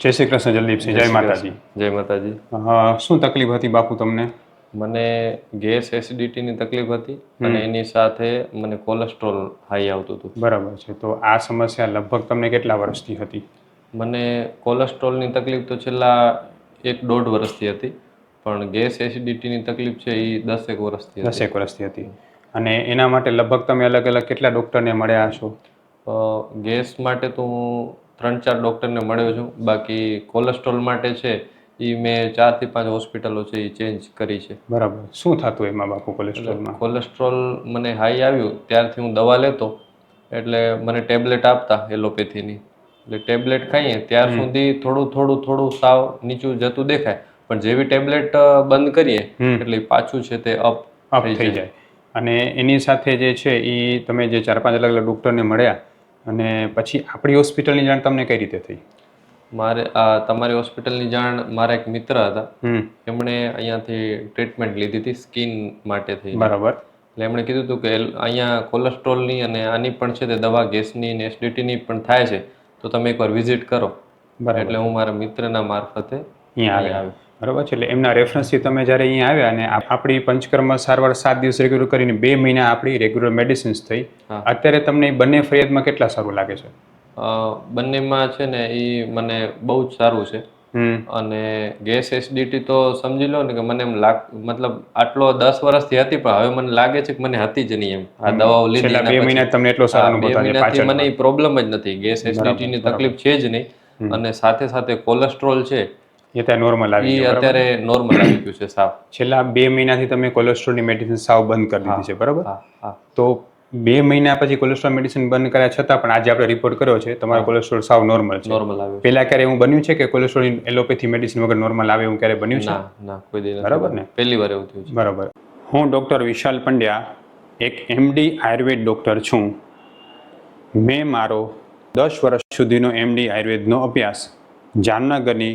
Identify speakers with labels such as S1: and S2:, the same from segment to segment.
S1: જય શ્રી કૃષ્ણ જલદીપસિંહ જય માતાજી.
S2: જય માતાજી.
S1: શું તકલીફ હતી બાપુ તમને?
S2: મને ગેસ એસિડિટીની તકલીફ હતી અને એની સાથે મને કોલેસ્ટ્રોલ હાઈ આવતું હતું.
S1: બરાબર છે. તો આ સમસ્યા લગભગ તમને કેટલા વર્ષથી હતી?
S2: મને કોલેસ્ટ્રોલની તકલીફ તો છેલ્લા એક દોઢ વર્ષથી હતી પણ ગેસ એસિડિટીની તકલીફ છે એ દસેક વર્ષથી
S1: દસેક વર્ષથી હતી. અને એના માટે લગભગ તમે અલગ અલગ કેટલા ડૉક્ટરને મળ્યા હશો?
S2: ગેસ માટે તો હું ત્રણ ચાર ડૉક્ટરને મળ્યો છું. બાકી કોલેસ્ટ્રોલ માટે છે એ મેં ચારથી પાંચ હોસ્પિટલો છે એ ચેન્જ કરી છે.
S1: બરાબર. શું થતું એમાં બાપુ કોલેસ્ટ્રોલમાં
S2: કોલેસ્ટ્રોલ મને હાઈ આવ્યું ત્યારથી હું દવા લેતો એટલે મને ટેબ્લેટ આપતા એલોપેથીની એટલે ટેબ્લેટ ખાઈએ ત્યાર સુધી થોડું થોડું થોડું સાવ નીચું જતું દેખાય. પણ જેવી ટેબ્લેટ બંધ કરીએ એટલે પાછું છે તે અપ
S1: અપ થઈ જાય. અને એની સાથે જે છે એ તમે જે ચાર પાંચ અલગ અલગ ડૉક્ટરને મળ્યા અને પછી આપણી હોસ્પિટલની જાણ તમને કઈ રીતે થઈ?
S2: મારે આ તમારી હોસ્પિટલની જાણ મારા એક મિત્ર હતા. એમણે અહીંયાથી ટ્રીટમેન્ટ લીધી હતી સ્કિન માટે થઈ.
S1: બરાબર.
S2: એટલે એમણે કીધું હતું કે અહીંયા કોલેસ્ટ્રોલની અને આની પણ છે તે દવા ગેસની ને એસિડિટીની પણ થાય છે. તો તમે એકવાર વિઝિટ કરો.
S1: બરાબર.
S2: એટલે હું મારા મિત્રના મારફતે
S1: અહીંયા આવ્યા. બરાબર છે? એટલે એમના રેફરન્સથી તમે જ્યારે અહીંયા આવ્યા અને આપણી પંચકર્મ સારવાર સાત દિવસ રેગ્યુલર કરીને બે મહિના આપણી રેગ્યુલર મેડિસિન્સ થઈ અત્યારે તમને બંને ફરિયાદમાં કેટલા સારું લાગે છે?
S2: બંનેમાં છે ને એ મને બહુ જ સારું છે. અને ગેસ એસિડિટી તો સમજી લો ને કે મને એમ લાગ મતલબ આટલો દસ વર્ષથી હતી પણ હવે મને લાગે છે કે મને હતી જ નહીં એમ. આ દવાઓ લીધી
S1: બે મહિના તમને એટલો સારો
S2: બે મહિનાથી મને એ પ્રોબ્લેમ જ નથી. ગેસ એસિડિટીની તકલીફ છે જ નહીં. અને સાથે સાથે કોલેસ્ટ્રોલ છે.
S1: એ ત્યાં નોર્મલ આવી
S2: એ અત્યારે નોર્મલ આવી ગયું છે સાવ.
S1: છેલ્લા બે મહિનાથી તમે કોલેસ્ટ્રોલની મેડિસિન સાવ બંધ કરી દીધી છે બરાબર? તો બે મહિના પછી કોલેસ્ટ્રોલ મેડિસિન બંધ કર્યા છતાં પણ આજે આપણે રિપોર્ટ કર્યો છે તમારો કોલેસ્ટ્રોલ સાવ નોર્મલ છે.
S2: નોર્મલ આવે
S1: પહેલા ક્યારે એવું બન્યું છે કે કોલેસ્ટ્રોલ એલોપેથી મેડિસિન વગર નોર્મલ આવે એવું ક્યારે બન્યું છે?
S2: ના ના કોઈ દી
S1: બરાબર ને?
S2: પહેલી વાર એવું થયું છે.
S1: બરાબર. હું ડૉક્ટર વિશાલ પંડ્યા એક એમડી આયુર્વેદ ડૉક્ટર છું. મેં મારો દસ વર્ષ સુધીનો એમડી આયુર્વેદનો અભ્યાસ જામનગરની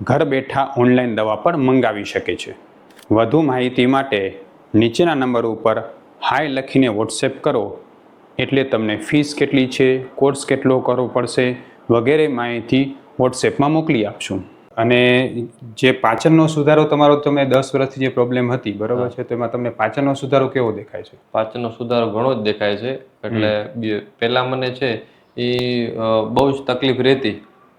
S1: ઘર બેઠા ઓનલાઈન દવા પણ મંગાવી શકે છે. વધુ માહિતી માટે નીચેના નંબર ઉપર હાય લખીને વોટ્સએપ કરો. એટલે તમને ફીસ કેટલી છે કોર્સ કેટલો કરવો પડશે વગેરે માહિતી વોટ્સએપમાં મોકલી આપશું. અને જે પાચનનો સુધારો તમારો તમે દસ વર્ષથી જે પ્રોબ્લેમ હતી બરોબર છે? તો એમાં તમને પાચનનો સુધારો કેવો દેખાય છે?
S2: પાચનનો સુધારો ઘણો જ દેખાય છે. એટલે પહેલા મને છે એ બહુ જ તકલીફ રહેતી.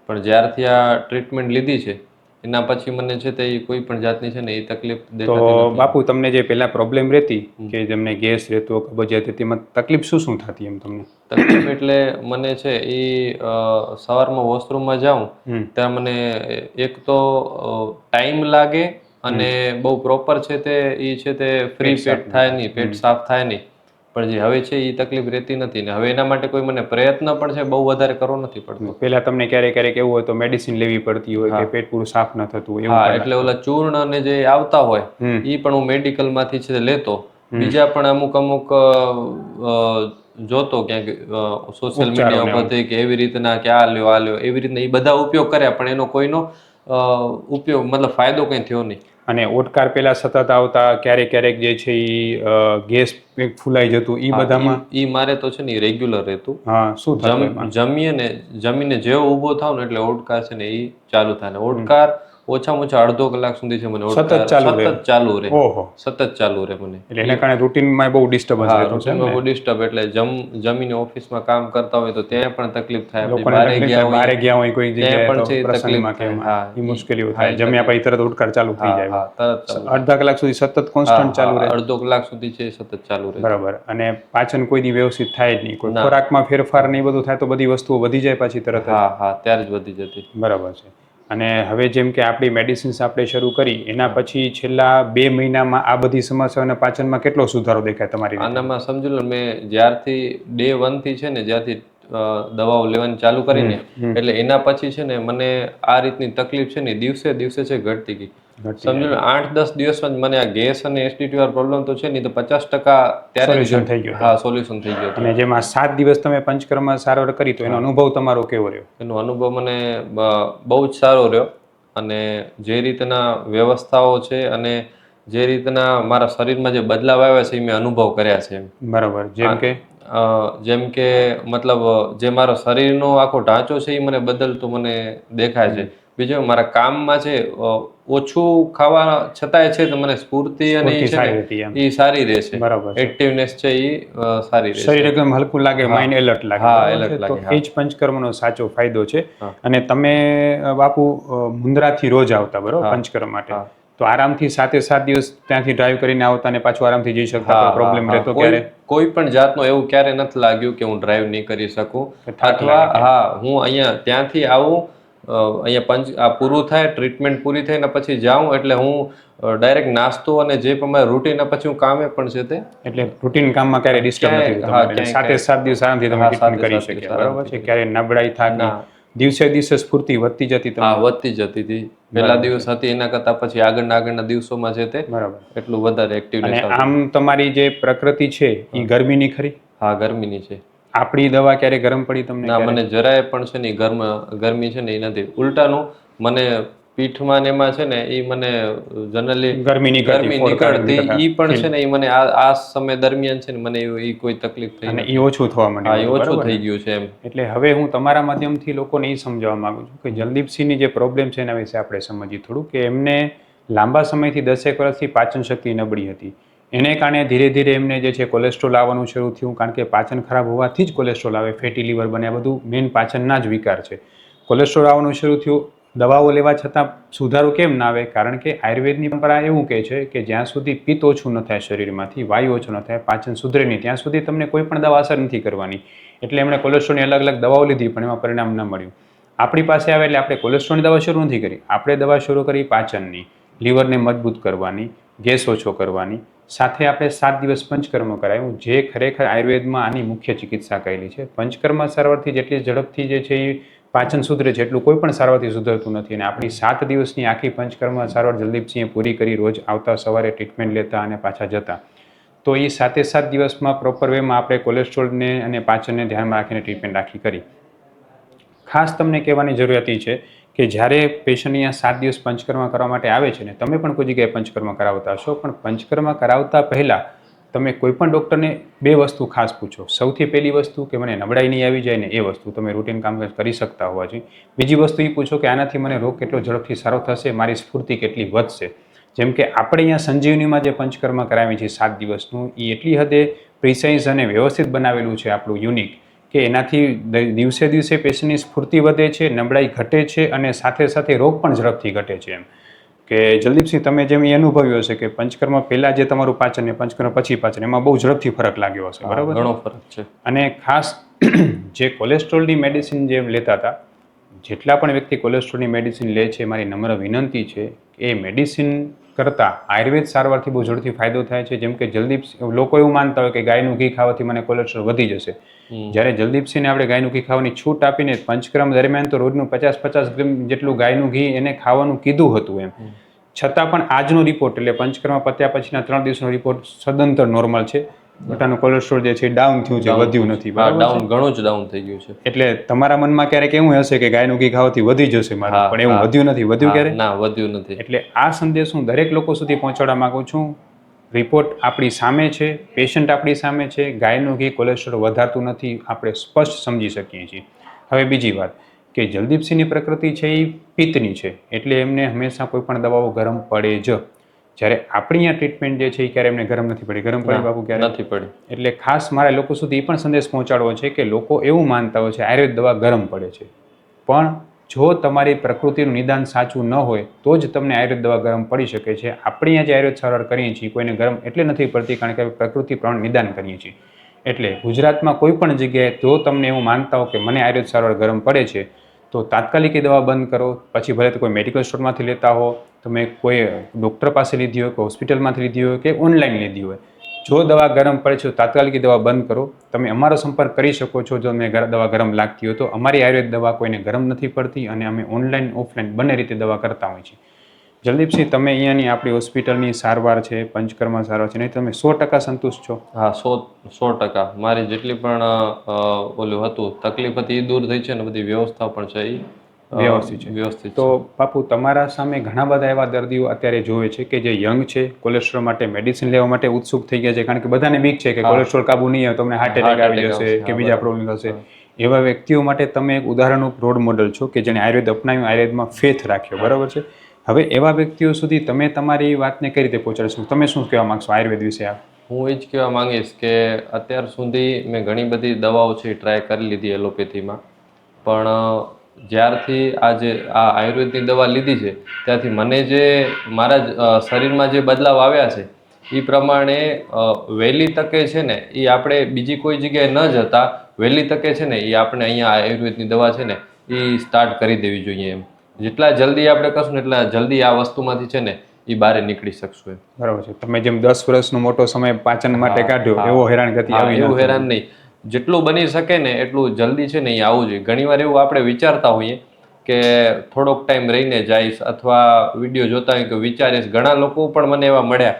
S2: પણ જ્યારથી આ ટ્રીટમેન્ટ લીધી છે એના પછી મને છે તે કોઈ પણ જાતની છે ને એ તકલીફ
S1: તો બાપુ તમને જે પહેલા પ્રોબ્લેમ રહેતી કે તમને ગેસ રહેતો કબજિયાત તેમાં તકલીફ શું શું થતી એમ તમને?
S2: તકલીફ એટલે મને છે એ સવારમાં વોશરૂમમાં જાઉં ત્યાં મને એક તો ટાઈમ લાગે અને બહુ પ્રોપર છે તે એ છે તે ફ્રી પેટ થાય. નહીં પેટ સાફ થાય નહીં. પણ જે હવે છે એ તકલીફ રહેતી નથી ને હવે એના માટે કોઈ મને પ્રયત્ન પણ છે બહુ વધારે કરવો નથી પડતો.
S1: પહેલા તમને ક્યારેક ક્યારેક એવું હોય તો મેડિસિન લેવી પડતી હોય કે પેટ પૂરું સાફ ન થતું હોય
S2: હા એટલે ઓલા ચૂર્ણ અને જે આવતા હોય. એ પણ હું મેડિકલમાંથી છે લેતો. બીજા પણ અમુક અમુક જોતો ક્યાંક સોશિયલ મીડિયા ઉપરથી કે એવી રીતના કે આ લ્યો આ લ્યો એવી રીતના એ બધા ઉપયોગ કર્યા પણ એનો કોઈનો ઉપયોગ મતલબ ફાયદો કંઈ થયો નહીં.
S1: અને ઓટકાર પહેલા સતત આવતા ક્યારેક ક્યારેક જે છે એ ગેસ ફૂલાઈ જતું એ બધામાં?
S2: ઈ મારે તો છે ને રેગ્યુલર રહેતું.
S1: હા શું
S2: જમીએ ને જમીને જેવો ઊભો થાવ ને એટલે ઓડકાર છે ને એ ચાલુ થાય. ને ઓડકાર ઓછામાં ઓછા અડધો કલાક સુધી છે મને સતત
S1: ચાલુ રહે.
S2: સતત ચાલુ રહે.
S1: ઓહો.
S2: સતત ચાલુ રહે મને.
S1: એટલે એના કારણે રૂટીનમાં બહુ ડિસ્ટર્બન્સ રહેતું છે
S2: બહુ ડિસ્ટર્બ એટલે જમ જમીને ઓફિસમાં કામ કરતા હોય તો ત્યાં પણ તકલીફ થાય. આપણે બહાર ગયા
S1: હોય બહાર ગયા હોય કોઈ જગ્યાએ
S2: પણ છે
S1: પ્રસંગમાં કે
S2: હા,
S1: એ મુશ્કેલીઓ થાય. જમ્યા પછી તરત ઉડકાર ચાલુ થઈ જાય.
S2: હા તરત
S1: અડધા કલાક સુધી સતત કોન્સ્ટન્ટ ચાલુ રહે.
S2: અડધો કલાક સુધી છે સતત ચાલુ રહે.
S1: બરાબર. અને પાચન કોઈ દી વ્યવસ્થિત થાય જ નહીં. કોઈ ખોરાકમાં ફેરફાર નહીં બધું થાય તો બધી વસ્તુઓ વધી જાય પાછી તરત
S2: હા હા ત્યારે જ વધી જતી.
S1: બરાબર છે. અને હવે જેમ કે આપણી મેડિસિન્સ આપણે શરૂ કરી એના પછી છેલ્લા બે મહિનામાં આ બધી સમસ્યાઓના પાચનમાં કેટલો સુધારો દેખાય તમારી?
S2: આનામાં સમજી લો મેં જ્યારથી ડે વનથી છે ને જ્યારથી દવાઓ લેવાની ચાલુ કરીને એટલે એના પછી છે ને મને આ રીતની તકલીફ છે ને દિવસે દિવસે છે ઘટતી ગઈ સમજો આઠ દસ દિવસમાં જ મને આ ગેસ અને એસિડિટી વાળો પ્રોબ્લેમ તો છે નહીં તો પચાસ ટકા ત્યારે
S1: સોલ્યુશન થઈ ગયું
S2: હા. સોલ્યુશન થઈ ગયું
S1: અને જેમાં સાત દિવસ તમે પંચકર્મ સારવાર કરી તો એનો અનુભવ તમારો કેવો રહ્યો?
S2: એનો અનુભવ મને બહુ જ સારો રહ્યો. અને જે રીતના વ્યવસ્થાઓ છે અને જે રીતના મારા શરીરમાં જે બદલાવ આવ્યા છે એ મેં અનુભવ કર્યા છે.
S1: બરાબર. જેમ કે?
S2: જેમ કે મતલબ જે મારો શરીરનો આખો ઢાંચો છે એ મને બદલતો મને દેખાય છે. બીજું મારા કામમાં છે ઓછું ખાવા છતાંય છે તો મને સ્ફૂર્તિ અને એ સારી રહે છે
S1: બરાબર
S2: એક્ટિવનેસ છે એ સારી રહે
S1: શરીર એકદમ હલકું લાગે માઇન્ડ એલર્ટ લાગે.
S2: હા,
S1: એલર્ટ
S2: લાગે,
S1: તો એ જ પંચકર્મનો સાચો ફાયદો છે. અને તમે બાપુ અ, મુન્દ્રાથી રોજ આવતા બરોબર પંચકર્મ માટે. તો આરામથી સાતે સાત દિવસ ત્યાંથી ડ્રાઈવ કરીને આવતા અને પાછું આરામથી જઈ શકતા પ્રોબ્લેમ રહેતો ક્યારે?
S2: કોઈ પણ જાતનો એવું ક્યારે નથી લાગ્યું કે હું ડ્રાઈવ નહીં કરી શકું. અથવા હા હું અહીંયા ત્યાંથી આવું અહીંયા પંચ આ પૂરું થાય ટ્રીટમેન્ટ પૂરી થાય ને પછી જાઉં એટલે હું ડાયરેક્ટ નાસ્તો અને જે પ્રમાણે રૂટીન પછી હું કામે પણ છે તે
S1: એટલે રૂટીન કામમાં ક્યારે ડિસ્ટર્બ નથી.
S2: ક્યાંય-
S1: સાત દિવસ આરામથી તમે ટ્રીટમેન્ટ કરી શક્યા બરાબર છે? ક્યારે નબળાઈ થાક. દિવસે દિવસે સ્ફૂર્તિ વધતી જતી
S2: હા વધતી જતી હતી. પહેલા દિવસ હતી એના કરતા પછી આગળના આગળના દિવસોમાં છે તે
S1: બરાબર.
S2: એટલું વધારે એક્ટિવ
S1: આમ તમારી જે પ્રકૃતિ છે એ ગરમીની ખરી?
S2: હા ગરમીની છે.
S1: આપણી દવા ક્યારે ગરમ પડી તમને
S2: ના મને જરાય પણ છે ને ગરમ ગરમી છે ને એ નથી. ઉલટાનું મને પીઠમાં ને એમાં છે ને એ મને જનરલી
S1: ગરમી
S2: ગરમી નીકળતી એ પણ છે ને એ મને આ આ સમય દરમિયાન છે ને મને ઈ કોઈ તકલીફ થઈ
S1: અને એ ઓછું થવા
S2: હા એ ઓછું થઈ ગયું છે એમ.
S1: એટલે હવે હું તમારા માધ્યમથી લોકોને એ સમજાવવા માંગુ છું કે જલદીપસિંહની જે પ્રોબ્લેમ છે એના વિશે આપણે સમજીએ થોડું કે એમને લાંબા સમયથી દસેક વર્ષથી પાચન શક્તિ નબળી હતી. એને કારણે ધીરે ધીરે એમને જે છે કોલેસ્ટ્રોલ આવવાનું શરૂ થયું, કારણ કે પાચન ખરાબ હોવાથી જ કોલેસ્ટ્રોલ આવે ફેટી લીવર બને, આ બધું મેઇન પાચનના જ વિકાર છે. કોલેસ્ટ્રોલ આવવાનું શરૂ થયું, દવાઓ લેવા છતાં સુધારો કેમ ના આવે? કારણ કે આયુર્વેદની પરંપરા એવું કહે છે કે જ્યાં સુધી પિત્ત ઓછું ન થાય શરીરમાંથી, વાયુ ઓછો ન થાય, પાચન સુધરે નહીં, ત્યાં સુધી તમને કોઈ પણ દવા અસર નથી કરવાની. એટલે એમણે કોલેસ્ટ્રોલની અલગ અલગ દવાઓ લીધી, પણ એમાં પરિણામ ન મળ્યું. આપણી પાસે આવે એટલે આપણે કોલેસ્ટ્રોલની દવા શરૂ નથી કરી. આપણે દવા શરૂ કરી પાચનની લીવરને મજબૂત કરવાની, ગેસ ઓછો કરવાની સાથે આપણે સાત દિવસ પંચકર્મ કરાવ્યું જે ખરેખર આયુર્વેદમાં આની મુખ્ય ચિકિત્સા કરેલી છે. પંચકર્મ સારવારથી જેટલી ઝડપથી જે છે એ પાચન સુધરે છે એટલું કોઈ પણ સારવારથી સુધરતું નથી અને આપણી સાત દિવસની આખી પંચકર્મ સારવાર જલદીપસિંહે પૂરી કરી રોજ આવતા સવારે ટ્રીટમેન્ટ લેતા અને પાછા જતા. તો એ સાતે સાત દિવસમાં પ્રોપર વેમાં આપણે કોલેસ્ટ્રોલને અને પાચનને ધ્યાનમાં રાખીને ટ્રીટમેન્ટ રાખી કરી. ખાસ તમને કહેવાની જરૂરિયાત છે કે જ્યારે પેશન્ટ અહીંયા સાત દિવસ પંચકર્મા કરવા માટે આવે છે ને, તમે પણ કોઈ જગ્યાએ પંચકર્મા કરાવતા હશો, પણ પંચકર્મા કરાવતા પહેલાં તમે કોઈ પણ ડૉક્ટરને બે વસ્તુ ખાસ પૂછો. સૌથી પહેલી વસ્તુ કે મને નબળાઈ નહીં આવી જાય ને એ વસ્તુ તમે રૂટીન કામકાજ કરી શકતા હોવા જોઈએ. બીજી વસ્તુ એ પૂછો કે આનાથી મને રોગ કેટલો ઝડપથી સારો થશે, મારી સ્ફૂર્તિ કેટલી વધશે. જેમ કે આપણે અહીંયા સંજીવનીમાં જે પંચકર્મ કરાવી છે સાત દિવસનું એ એટલી હદે પ્રિસાઇઝ અને વ્યવસ્થિત બનાવેલું છે આપણું યુનિક કે એનાથી દિવસે દિવસે પેશન્ટની સ્ફૂર્તિ વધે છે નબળાઈ ઘટે છે અને સાથે સાથે રોગ પણ ઝડપથી ઘટે છે એમ. કે જલદીપસિંહ તમે જેમ એ અનુભવ્યો હશે કે પંચકર્મ પહેલાં જે તમારું પાચન ને પંચકર્મ પછી પાચન એમાં બહુ ઝડપથી ફરક લાગ્યો હશે બરાબર
S2: ઘણો ફરક છે.
S1: અને ખાસ જે કોલેસ્ટ્રોલની મેડિસિન જે લેતા હતા જેટલા પણ વ્યક્તિ કોલેસ્ટ્રોલની મેડિસિન લે છે મારી નમ્ર વિનંતી છે કે એ મેડિસિન કરતાં આયુર્વેદ સારવારથી બહુ ઝડપથી ફાયદો થાય છે. જેમ કે જલદીપ લોકો એવું માનતા હોય કે ગાયનું ઘી ખાવાથી મને કોલેસ્ટ્રોલ વધી જશે. જ્યારે જલદીપસિંહને આપણે ગાયનું ઘી ખાવાની છૂટ આપીને પંચક્રમ દરમિયાન તો રોજનું પચાસ પચાસ ગ્રામ જેટલું ગાયનું ઘી એને ખાવાનું કીધું હતું એમ. છતાં પણ આજનો રિપોર્ટ એટલે પંચક્રમ પત્યા પછીના ત્રણ દિવસનો રિપોર્ટ સદંતર નોર્મલ છે. બધાનું કોલેસ્ટ્રોલ જે છે ડાઉન થયું છે વધ્યું નથી
S2: ડાઉન ઘણું જ ડાઉન થઈ ગયું છે.
S1: એટલે તમારા મનમાં ક્યારેક એવું હશે કે ગાયનું ઘી ખાવાથી વધી જશે મારું પણ એવું વધ્યું નથી વધ્યું ક્યારે?
S2: ના વધ્યું નથી.
S1: એટલે આ સંદેશ હું દરેક લોકો સુધી પહોંચાડવા માંગુ છું. રિપોર્ટ આપણી સામે છે પેશન્ટ આપણી સામે છે ગાયનું ઘી કોલેસ્ટ્રોલ વધારતું નથી આપણે સ્પષ્ટ સમજી શકીએ છીએ. હવે બીજી વાત કે જલદીપસિંહની પ્રકૃતિ છે એ પિત્તની છે એટલે એમને હંમેશા કોઈ પણ દવાઓ ગરમ પડે જ. જ્યારે આપણી આ ટ્રીટમેન્ટ જે છે એ ક્યારે એમને ગરમ નથી પડી? ગરમ પડી બાપુ ક્યારે?
S2: નથી પડી.
S1: એટલે ખાસ મારા લોકો સુધી એ પણ સંદેશ પહોંચાડવો છે કે લોકો એવું માનતા હોય છે આયુર્વેદ દવા ગરમ પડે છે. પણ જો તમારી પ્રકૃતિનું નિદાન સાચું ન હોય તો જ તમને આયુર્વેદ દવા ગરમ પડી શકે છે. આપણે અહીંયા જે આયુર્વેદ સારવાર કરીએ છીએ કોઈને ગરમ એટલે નથી પડતી કારણ કે પ્રકૃતિ પ્રમાણે નિદાન કરીએ છીએ. એટલે ગુજરાતમાં કોઈ પણ જગ્યાએ જો તમને એવું માનતા હો કે મને આયુર્વેદ સારવાર ગરમ પડે છે તો તાત્કાલિક એ દવા બંધ કરો. પછી ભલે તો કોઈ મેડિકલ સ્ટોરમાંથી લેતા હો, તમે કોઈ ડૉક્ટર પાસે લીધી હોય કે હોસ્પિટલમાંથી લીધી હોય કે ઓનલાઈન લીધી હોય. જો દવા ગરમ પડે છે તો તાત્કાલિક દવા બંધ કરો. તમે અમારો સંપર્ક કરી શકો છો જો તમને દવા ગરમ લાગતી હોય તો. અમારી આયુર્વેદ દવા કોઈને ગરમ નથી પડતી અને અમે ઓનલાઈન, ઓફલાઈન બંને રીતે દવા કરતા હોઈએ છીએ. જલદીપસિંહ તમે અહીંયાની આપણી હોસ્પિટલની સારવાર છે પંચકર્મા સારવાર છે નહીં તમે સો ટકા સંતુષ્ટ છો?
S2: હા સો સો ટકા. મારી જેટલી પણ ઓલું હતું તકલીફ હતી એ દૂર થઈ છે ને બધી વ્યવસ્થા પણ છે એ
S1: વ્યવસ્થિત છે.
S2: વ્યવસ્થિત
S1: તો બાપુ તમારા સામે ઘણા બધા એવા દર્દીઓ અત્યારે જોવે છે કે જે યંગ છે કોલેસ્ટ્રોલ માટે મેડિસિન લેવા માટે ઉત્સુક થઈ ગયા છે કારણ કે બધાને બીક છે કે કોલેસ્ટ્રોલ કાબુ નહીં આવે તમને હાર્ટ એટેક આવી જશે કે બીજા. પ્રોબ્લેમ થશે. એવા વ્યક્તિઓ માટે તમે એક ઉદાહરણનું રોડ મોડલ છો કે જેણે આયુર્વેદ અપનાવ્યું આયુર્વેદમાં ફેથ રાખ્યો બરાબર છે? હવે એવા વ્યક્તિઓ સુધી તમે તમારી વાતને કઈ રીતે પહોંચાડશો તમે શું કહેવા માંગશો આયુર્વેદ વિશે આ?
S2: હું એ જ કહેવા માંગીશ કે અત્યાર સુધી મેં ઘણી બધી દવાઓ છે ટ્રાય કરી લીધી એલોપેથીમાં. પણ જ્યારથી આ જે, આ આયુર્વેદની દવા લીધી છે ત્યારથી મને જે મારા શરીરમાં જે બદલાવ આવ્યા છે એ પ્રમાણે વહેલી તકે છે ને એ આપણે બીજી કોઈ જગ્યાએ ન જતા, વહેલી તકે છે ને એ આપણે અહીંયા આયુર્વેદની દવા છે ને એ સ્ટાર્ટ કરી દેવી જોઈએ એમ. જેટલા જલ્દી આપણે કરશું ને એટલા જલ્દી આ વસ્તુમાંથી છે ને એ બહાર નીકળી શકશું એમ.
S1: બરાબર છે. તમે જેમ દસ વર્ષનો મોટો સમય પાચન માટે કાઢ્યો એવો હેરાન ગતિ આવી
S2: એવું હેરાન નહીં. જેટલું બની શકે ને એટલું જલ્દી છે ને એ આવવું જોઈએ. ઘણીવાર એવું આપણે વિચારતા હોઈએ કે થોડોક ટાઈમ રહીને જઈશ અથવા વીડિયો જોતા હોય કે વિચારીશ. ઘણા લોકો પણ મને એવા મળ્યા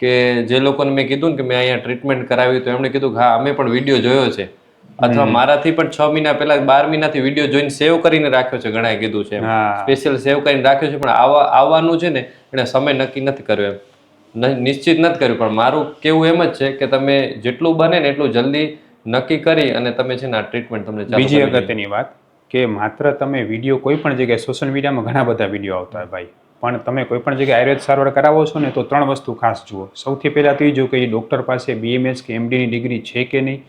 S2: કે જે લોકોને મેં કીધું ને કે મેં અહીંયા ટ્રીટમેન્ટ કરાવી તો એમણે કીધું કે હા અમે પણ વીડિયો જોયો છે. અથવા મારાથી પણ છ મહિના પહેલા બાર મહિનાથી વીડિયો જોઈને સેવ કરીને રાખ્યો છે ઘણા કીધું છે સ્પેશિયલ સેવ કરીને રાખ્યો છે પણ આવા આવવાનું છે ને એને સમય નક્કી નથી કર્યો એમ. નિશ્ચિત નથી કર્યું પણ મારું કેવું એમ જ છે કે તમે જેટલું બને ને એટલું જલ્દી નક્કી કરી અને તમે છે ને આ ટ્રીટમેન્ટ તમને
S1: બીજી અગત્યની વાત કે માત્ર તમે વીડિયો કોઈ પણ જગ્યાએ સોશિયલ મીડિયામાં ઘણા બધા વીડિયો આવતા હોય ભાઈ. પણ તમે કોઈ પણ જગ્યાએ આયુર્વેદ સારવાર કરાવો છો ને તો ત્રણ વસ્તુ ખાસ જુઓ. સૌથી પહેલાં તો એ જુઓ કે એ ડૉક્ટર પાસે બીએમએસ કે એમડીની ડિગ્રી છે કે નહીં?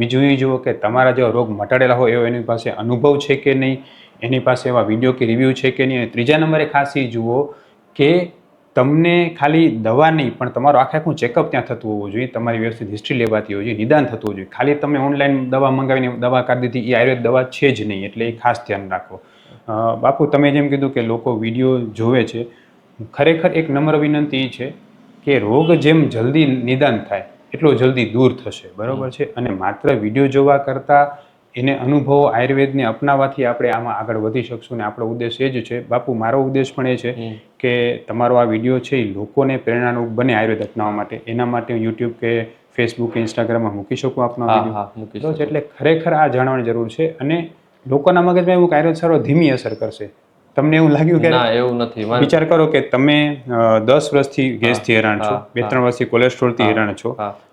S1: બીજું એ જુઓ કે તમારા જેવા રોગ મટાડેલા હોય એવો એની પાસે અનુભવ છે કે નહીં? એની પાસે એવા વીડિયો કે રિવ્યૂ છે કે નહીં? અને ત્રીજા નંબરે ખાસ એ જુઓ કે તમને ખાલી દવા નહીં, પણ તમારું આખે આખું ચેકઅપ ત્યાં થતું હોવું જોઈએ. તમારી વ્યવસ્થિત હિસ્ટ્રી લેવાતી હોવી જોઈએ, નિદાન થતું હોવું જોઈએ. ખાલી તમે ઓનલાઈન દવા મંગાવીને દવા કાઢી દીધી એ આયુર્વેદ દવા છે જ નહીં, એટલે એ ખાસ ધ્યાન રાખો. બાપુ, તમે જેમ કીધું કે લોકો વીડિયો જોવે છે, ખરેખર એક નમ્ર વિનંતી એ છે કે રોગ જેમ જલ્દી નિદાન થાય એટલો જલ્દી દૂર થશે બરાબર છે? અને માત્ર વીડિયો જોવા કરતાં એને અનુભવો આયુર્વેદને અપનાવવાથી આપણે આમાં આગળ વધી શકશું ને આપણો ઉદ્દેશ એ જ છે. બાપુ મારો ઉદ્દેશ પણ એ છે કે તમારો આ વીડિયો છે એ લોકોને પ્રેરણારૂપ બને આયુર્વેદ અપનાવવા માટે. એના માટે હું યુટ્યુબ કે ફેસબુક કે ઇન્સ્ટાગ્રામમાં મૂકી શકું આપનો વીડિયો. એટલે ખરેખર આ જાણવાની જરૂર છે અને લોકોના મગજમાં એવું કે આયુર્વેદ સારો ધીમી અસર કરશે. તમને એવું લાગ્યું કે
S2: ના એવું નથી.
S1: વિચાર કરો કે તમે દસ વર્ષથી ગેસથી હેરાન છો બે ત્રણ વર્ષથી કોલેસ્ટ્રોલથી હેરાન છો.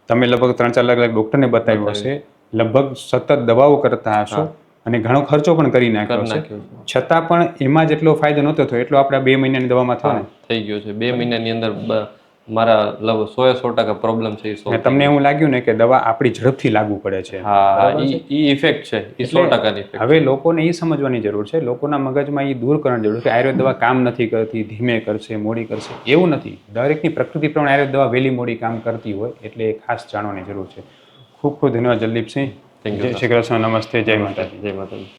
S1: તમે લગભગ ત્રણ ચાર લાખ લાખ ડોક્ટરને બતાવ્યું હશે. લગભગ સતત દવાઓ કરતા હશો અને ઘણો ખર્ચો પણ કરી નાખ્યો
S2: છે.
S1: છતાં પણ એમાં જેટલો ફાયદો નહોતો થયો એટલો આપણા બે મહિનાની દવામાં થયો ને?
S2: થઈ ગયો છે. બે મહિનાની અંદર મારા લવ સો એ સો ટકા પ્રોબ્લેમ છે એ
S1: તમને એવું લાગ્યું ને કે દવા આપણી ઝડપથી લાગુ પડે છે.
S2: હા ઈ ઈ ઇફેક્ટ છે. ઈ સો ટકાની
S1: હવે લોકોને એ સમજવાની જરૂર છે. લોકોના મગજમાં એ દૂર કરવાની જરૂર છે કે આયુર્વેદ દવા કામ નથી કરતી ધીમે કરશે મોડી કરશે. એવું નથી. દરેકની પ્રકૃતિ પ્રમાણે આયુર્વેદ દવા વહેલી મોડી કામ કરતી હોય એટલે એ ખાસ જાણવાની જરૂર છે. ખૂબ ખૂબ ધન્યવાદ જલદીપસિંહ જય શ્રી કૃષ્ણ. નમસ્તે. જય માતાજી.
S2: જય માતાજી.